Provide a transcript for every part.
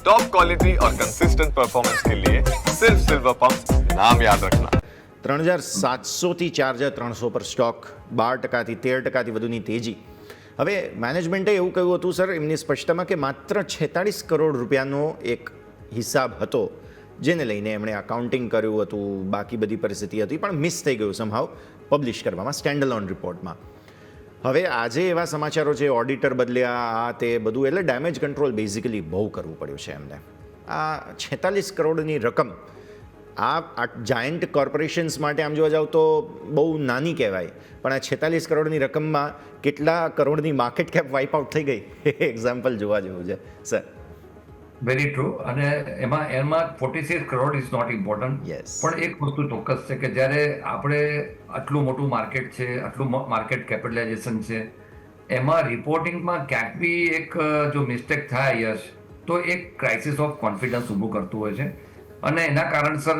Top quality और consistent performance के लिए सिर्फ सिल्वर पंप नाम याद रखना ત્રણ હજાર સાતસોથી ચાર હજાર ત્રણસો પર સ્ટોક બાર ટકાથી તેર ટકાથી વધુની તેજી હવે મેનેજમેન્ટે એવું કહ્યું હતું સર એમની સ્પષ્ટતામાં કે માત્ર છેતાળીસ કરોડ રૂપિયાનો એક હિસાબ હતો જેને લઈને એમણે અકાઉન્ટિંગ કર્યું હતું બાકી બધી પરિસ્થિતિ હતી પણ મિસ થઈ ગયું સમહાવ પબ્લિશ કરવામાં સ્ટેન્ડ ઓન રિપોર્ટમાં હવે આજે એવા સમાચારો છે ઓડિટર બદલ્યા, આ તે બધું, એટલે ડેમેજ કંટ્રોલ બેઝિકલી બહુ કરવું પડ્યું છે એમને. આ છેતાલીસ કરોડની રકમ આ જાયન્ટ કોર્પોરેશન્સ માટે આમ જોવા જાવ તો બહુ નાની કહેવાય. પણ આ છેતાલીસ કરોડની રકમમાં કેટલા કરોડની માર્કેટ કેપ વાઇપ આઉટ થઈ ગઈ? એક્ઝામ્પલ જોવા જેવું છે. સર વેરી ટ્રુ અને એમાં એમાં forty six crore is not important. પણ એક વસ્તુ ચોક્કસ છે કે જ્યારે આપણે આટલું મોટું માર્કેટ છે આટલું માર્કેટ કેપિટલાઇઝેશન છે એમાં રિપોર્ટિંગમાં ક્યાંક બી એક જો મિસ્ટેક થાય યશ તો એક ક્રાઇસિસ ઓફ કોન્ફિડન્સ ઊભું કરતું હોય છે. અને એના કારણસર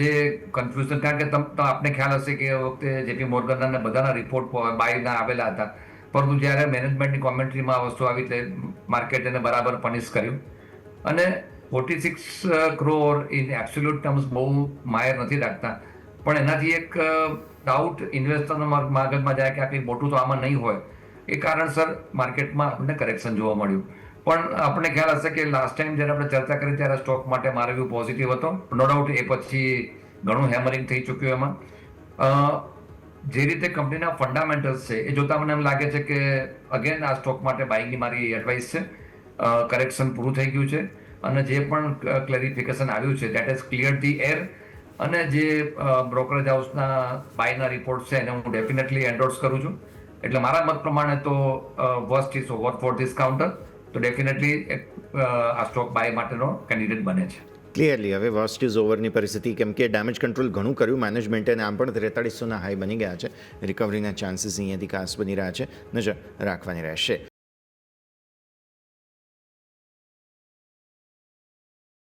જે કન્ફ્યુઝન કારણ કે તમ આપને ખ્યાલ હશે કે એ વખતે જેપી મોર્ગનના અને બધાના રિપોર્ટ બાયના આવેલા હતા. પરંતુ જ્યારે મેનેજમેન્ટની કોમેન્ટ્રીમાં આ વસ્તુ આવી એટલે માર્કેટ એને બરાબર પનિશ કર્યું. અને forty six crore in absolute terms બહુ માયર નથી રાખતા. પણ એનાથી એક ડાઉટ ઇન્વેસ્ટરના માર્કેટમાં જાય કે આ કંઈ મોટું તો આમાં નહીં હોય. એ કારણસર માર્કેટમાં આપણને કરેક્શન જોવા મળ્યું. પણ આપણે ખ્યાલ હશે કે લાસ્ટ ટાઈમ જ્યારે આપણે ચર્ચા કરી ત્યારે સ્ટોક માટે મારો વ્યૂ પોઝિટિવ હતો. નો ડાઉટ એ પછી ઘણું હેમરિંગ થઈ ચૂક્યું એમાં. જે રીતે કંપનીના ફંડામેન્ટલ્સ છે, એ જોતા મને એમ લાગે છે કે અગેન આ સ્ટોક માટે બાઇંગની મારી એડવાઇસ છે. કરેક્શન પૂરું થઈ ગયું છે. અને જે પણ ક્લેરિફિકેશન આવ્યું છે that is clear the air અને જે બ્રોકરેજ હાઉસના બાયના રિપોર્ટ છે, એને હું ડેફિનેટલી એન્ડોર્સ કરું છું. એટલે મારા મત પ્રમાણે તો worst is over for this counter તો ડેફિનેટલી આ સ્ટોક બાય માટેનો કેન્ડિડેટ બને છે. ક્લિયરલી હવે વર્સ્ટ ઇઝ ઓવરની પરિસ્થિતિ, કેમ કે ડેમેજ કંટ્રોલ ઘણું કર્યું મેનેજમેન્ટે આમ પણ ત્રેતાળીસોના હાઈ બની ગયા છે. રિકવરીના ચાન્સીસ અહીંયાથી ખાસ બની રહ્યા છે. નજર રાખવાની રહેશે.